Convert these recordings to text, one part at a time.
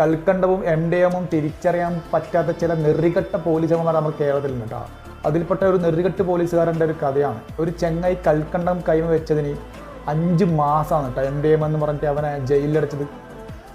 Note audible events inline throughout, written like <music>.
കൽക്കണ്ടവും M D എമ്മും തിരിച്ചറിയാൻ പറ്റാത്ത ചില നെറികെട്ട പോലീസുകാർ നമ്മൾ കേരളത്തിലുണ്ട് കേട്ടോ. അതിൽപ്പെട്ട ഒരു നെറികെട്ട് പോലീസുകാരന്റെ ഒരു കഥയാണ്. ഒരു ചെങ്ങായി കൽക്കണ്ടം കൈമ വെച്ചതിന് അഞ്ച് മാസമാണ് കേട്ടോ എം ഡി എം എന്ന് പറഞ്ഞിട്ട് അവനെ ജയിലിലടച്ചത്.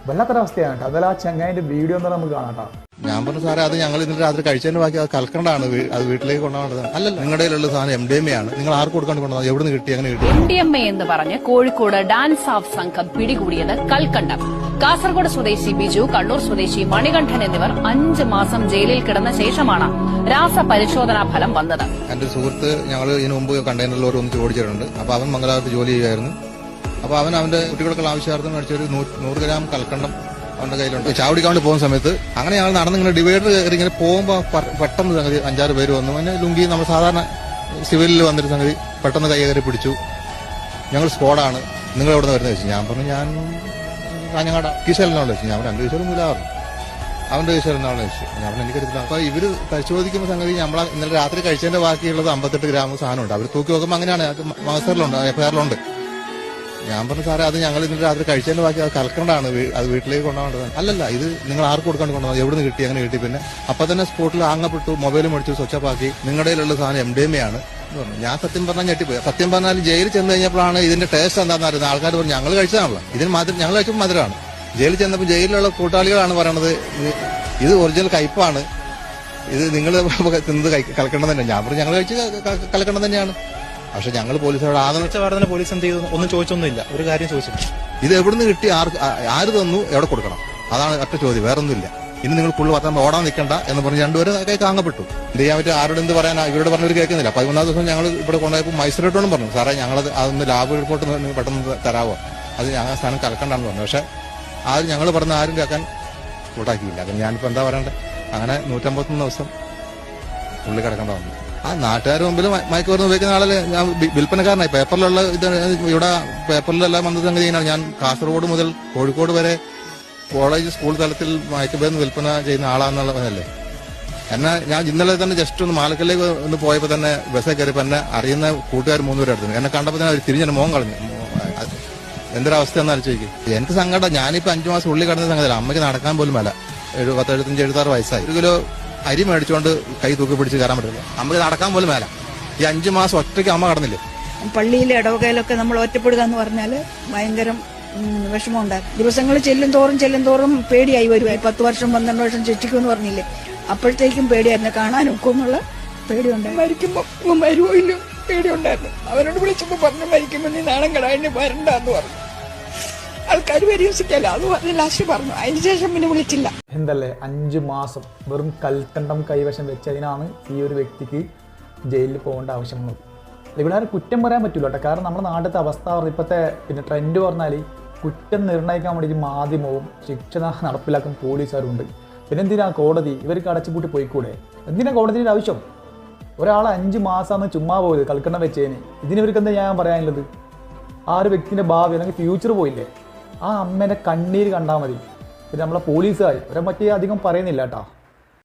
വല്ലാത്തൊരവസ്ഥയാണ് കേട്ടോ. അതിൽ ആ ചെങ്ങായിന്റെ വീഡിയോ എന്ന് നമുക്ക് കാണാം കേട്ടോ. ഞാൻ പറഞ്ഞു സാറേ അത് ഞങ്ങൾ ഇന്നലെ രാത്രി കഴിച്ചതിന് ബാക്കി അത് കൽക്കണ്ടാണ് അത് വീട്ടിലേക്ക് കൊണ്ടുപോകേണ്ടത് അല്ലല്ല. നിങ്ങളുടെ ഉള്ള സാധനം എം ഡി എം ആണ്. നിങ്ങൾ ആർക്ക് കൊടുക്കാണ്ട് കൊണ്ടുവന്നത് എവിടെ നിന്ന് കിട്ടി? അങ്ങനെ കിട്ടി? എം ഡി എം എ എന്ന് പറഞ്ഞ് കോഴിക്കോട് ഡാൻസ് ഓഫ് സംഘം പിടികൂടിയത് കൽക്കണ്ടം. കാസർഗോഡ് സ്വദേശി ബിജു കണ്ണൂർ സ്വദേശി മണികണ്ഠൻ എന്നിവർ അഞ്ച് മാസം ജയിലിൽ കിടന്ന ശേഷമാണ് രാസപരിശോധനാ ഫലം വന്നത്. എന്റെ സുഹൃത്ത് ഞങ്ങൾ ഇതിനു മുമ്പ് കണ്ടെയ്നറിൽ ഒരു ഒന്നിച്ച് ഓടിച്ചിട്ടുണ്ട് അപ്പൊ അവൻ മംഗലാപുരത്ത് ജോലി ചെയ്യുമായിരുന്നു അപ്പൊ അവൻ അവന്റെ കുട്ടികൾക്കുള്ള ആവശ്യാർത്ഥം മേടിച്ചൊരു നൂറ് ഗ്രാം കൽക്കണ്ടം അവന്റെ കയ്യിലുണ്ട്. ചാവടിക്കാണ്ട് പോകുന്ന സമയത്ത് അങ്ങനെ ഞങ്ങൾ നടന്ന് ഇങ്ങനെ ഡിവൈഡർ കയറി ഇങ്ങനെ പോകുമ്പോൾ പെട്ടെന്ന് സംഗതി അഞ്ചാറ് പേര് വന്നു. അങ്ങനെ ലുങ്കി നമ്മൾ സാധാരണ സിവിലിൽ വന്നിട്ട് സംഗതി പെട്ടെന്ന് കൈകയറി പിടിച്ചു. ഞങ്ങൾ സ്ക്വാഡാണ്. നിങ്ങൾ എവിടെ നിന്ന് വരുന്നത് ചോദിച്ചു. ഞാൻ പറഞ്ഞു ഞാൻ കാഞ്ഞങ്ങാട് കീശാലിനാണ് വെച്ചു ഞാൻ രണ്ട് ഇല്ല. പറഞ്ഞു. അവന്റെ കീശാലിനാണ് വെച്ചു ഞാൻ പറഞ്ഞു എനിക്ക് എനിക്കറിയില്ല അപ്പൊ ഇവർ പരിശോധിക്കുന്ന സംഗതി നമ്മൾ ഇന്നലെ രാത്രി കഴിച്ചതിന്റെ ബാക്കിയുള്ളത് അമ്പത്തെട്ട് ഗ്രാം സാധനമുണ്ട്. അവർ തൂക്കി നോക്കുമ്പോൾ അങ്ങനെയാണ്. അത് മാസ്റ്ററിലുണ്ട് എഫ്ഐആറിലുണ്ട്. ഞാൻ പറഞ്ഞു സാറേ അത് ഞങ്ങൾ ഇന്നലെ രാത്രി കഴിച്ചതിന്റെ ബാക്കി അത് കൽക്കണ്ടാണ് വീ- അത് വീട്ടിലേക്ക് കൊണ്ടുപോകേണ്ടത് അല്ലല്ല ഇത് നിങ്ങൾ ആർക്ക് കൊടുക്കാണ്ട് കൊണ്ടുപോകുന്നത് എവിടെ നിന്ന് കിട്ടി? അങ്ങനെ കിട്ടി? പിന്നെ അപ്പൊ തന്നെ സ്പോട്ടിൽ ആങ്ങപ്പെട്ടു മൊബൈലും മേടിച്ചു ആക്കി നിങ്ങളുടെ കയ്യിലുള്ള സാധനം എം ഡി എം ആണ് എന്ന് പറഞ്ഞു. ഞാൻ സത്യം പറഞ്ഞാൽ ഞെട്ടിപ്പോയി. സത്യം പറഞ്ഞാൽ ജയിലിൽ ചെന്ന് കഴിഞ്ഞപ്പോഴാണ് ഇതിന്റെ ടേസ്റ്റ് എന്താണെന്ന് അറിയുന്നത്. ആൾക്കാർ പറഞ്ഞു ഞങ്ങൾ കഴിച്ചതാണല്ലോ. ഇതിന് മധുരം ഞങ്ങൾ കഴിച്ചപ്പോൾ മധുരമാണ്. ജയിലിൽ ചെന്നപ്പോൾ ജയിലിലുള്ള കൂട്ടാളികളാണ് പറയണത് ഇത് ഒറിജിനൽ കയ്പാണ്. ഇത് നിങ്ങൾ <laughs> തിന്നത് കലക്കണം തന്നെ ഞാൻ പറഞ്ഞു ഞങ്ങൾ കഴിച്ച് കലക്കണം തന്നെയാണ്. പക്ഷെ ഞങ്ങൾ പോലീസോട് ആകെ ഉച്ചവാർത്തന പോലീസ് എന്ത് ചെയ്തു? ഒന്നും ചോദിച്ചൊന്നുമില്ല. ഒരു കാര്യം ചോദിച്ചില്ല. ഇത് എവിടുന്ന് കിട്ടി? ആര് തന്നു? എവിടെ കൊടുക്കണം? അതാണ് ഒറ്റ ചോദ്യം. വേറൊന്നുമില്ല. ഇനി നിങ്ങൾ പുള്ളി പത്താൻ ഓടാൻ നിൽക്കണ്ട എന്ന് പറഞ്ഞ് രണ്ടുപേരും കൈ കാങ്ങപ്പെട്ടു. എന്ത് ചെയ്യാൻ പറ്റും ആരോട് എന്ത് പറയാനാ? ഇവരോട് പറഞ്ഞവർ കേൾക്കുന്നില്ല. പതിമൂന്നാം ദിവസം ഞങ്ങൾ ഇവിടെ കൊണ്ടുപോയപ്പോൾ മജിസ്ട്രേറ്റോടും പറഞ്ഞു. സാറേ ഞങ്ങളത് അതൊന്ന് ലാബ് റിപ്പോർട്ട് പെട്ടെന്ന് തരാവോ? അത് ഞങ്ങൾ സ്ഥാനം കലക്കണ്ടെന്ന് പറഞ്ഞു. പക്ഷെ ആരും ഞങ്ങൾ പറഞ്ഞ ആരും കേൾക്കാൻ കൂട്ടാക്കിയില്ല. അപ്പം ഞാനിപ്പോൾ എന്താ പറയണ്ടേ? അങ്ങനെ നൂറ്റമ്പത്തൊന്ന് ദിവസം പുള്ളി കിടക്കേണ്ട വന്നു. ആ നാട്ടുകാർ മുമ്പിൽ മയക്കുമരുന്ന് ഉപയോഗിക്കുന്ന ആളല്ലേ. ഞാൻ വിൽപ്പനക്കാരനായി. പേപ്പറിലുള്ള ഇത് ഇവിടെ പേപ്പറിലെല്ലാം വന്നത് അങ്ങനെ ചെയ്യുന്ന ഞാൻ കാസർഗോഡ് മുതൽ കോഴിക്കോട് വരെ കോളേജ് സ്കൂൾ തലത്തിൽ മയക്കുമരുന്ന് വിൽപ്പന ചെയ്യുന്ന ആളാണെന്നുള്ളതല്ലേ. എന്നെ ഞാൻ ഇന്നലെ തന്നെ ജസ്റ്റ് ഒന്ന് മാലക്കല്ലേക്ക് ഒന്ന് പോയപ്പോൾ തന്നെ ബസ്സിൽ കയറിയപ്പോൾ എന്നെ അറിയുന്ന കൂട്ടുകാർ മൂന്നുപേരെ അടുത്തു എന്നെ കണ്ടപ്പോൾ തന്നെ അവർ തിരിഞ്ഞെന്നെ മോൻ കളഞ്ഞു. എന്തൊരവസ്ഥ എന്ന് ആലോചിക്കും. എനിക്ക് സങ്കടം. ഞാനിപ്പോ അഞ്ചു മാസം ഉള്ളിൽ കടന്ന സംഗതിയല്ല. അമ്മയ്ക്ക് നടക്കാൻ പോലും അല്ല എഴുപത്തെഴുപത്തഞ്ച് എഴുപത്താറ് വയസ്സായി. ഒരു കിലോ അരി മേടിച്ചുകൊണ്ട് കൈ തൂക്കി പിടിച്ച് കയറാൻ പറ്റില്ല നമുക്ക് നടക്കാൻ പോലും മേല. ഈ അഞ്ചു മാസം ഒറ്റയ്ക്ക് അമ്മ കടന്നില്ലേ? പള്ളിയിലെ ഇടവകയിലൊക്കെ നമ്മൾ ഒറ്റപ്പെടുക എന്ന് പറഞ്ഞാൽ ഭയങ്കരം വിഷമമുണ്ട് വിഷമമുണ്ടാകും. ദിവസങ്ങൾ ചെല്ലും തോറും ചെല്ലും തോറും പേടിയായി വരുമായി പത്ത് വർഷം പന്ത്രണ്ട് വർഷം ചുറ്റിക്കുമെന്ന് പറഞ്ഞില്ലേ? അപ്പോഴത്തേക്കും പേടിയായിരുന്നു. കാണാനൊക്കെ എന്നുള്ള പേടിയുണ്ടായി മരിക്കുമ്പോ മരുവോ ഇല്ല പേടിയുണ്ടായിരുന്നു. അവരോട് വിളിച്ചപ്പോ പറഞ്ഞു മരിക്കുമ്പോ നീ നാണം കടായി വരണ്ടെന്ന് പറഞ്ഞു. ആൾക്കാർ പരിഹസിക്കല്ല അത് പറഞ്ഞ് ലാസ്റ്റ് പറഞ്ഞു. അതിനുശേഷം പിന്നെ വിളിച്ചില്ല. എന്തല്ലേ? അഞ്ച് മാസം വെറും കൽക്കണ്ടം കൈവശം വെച്ചതിനാണ് ഈ ഒരു വ്യക്തിക്ക് ജയിലിൽ പോകേണ്ട ആവശ്യം വന്നത് ഇവിടെ ആരും കുറ്റം പറയാൻ പറ്റില്ല കേട്ടോ. കാരണം നമ്മുടെ നാട്ടിലത്തെ അവസ്ഥ ഇപ്പോഴത്തെ പിന്നെ ട്രെൻഡ് പറഞ്ഞാൽ കുറ്റം നിർണയിക്കാൻ വേണ്ടിയിട്ട് മാധ്യമവും ശിക്ഷ നടപ്പിലാക്കും പോലീസുകാരുണ്ട്. പിന്നെ എന്തിനാ കോടതി? ഇവർക്ക് അടച്ചുപൂട്ടി പോയിക്കൂടെ? എന്തിനാ കോടതിയുടെ ആവശ്യം? ഒരാൾ അഞ്ച് മാസമാണ് ചുമ്മാ പോയത് കൽക്കണ്ടം വെച്ചതിന്. ഇതിനിവർക്ക് എന്താ ഞാൻ പറയാനുള്ളത്? ആ ഒരു വ്യക്തിന്റെ ഭാവി അല്ലെങ്കിൽ ഫ്യൂച്ചർ പോയില്ലേ? ആ അമ്മേന്റെ കണ്ണീര് കണ്ടാൽ മതി. പിന്നെ നമ്മളെ പോലീസുകാർ അവരെ പറ്റി അധികം പറയുന്നില്ല കേട്ടോ.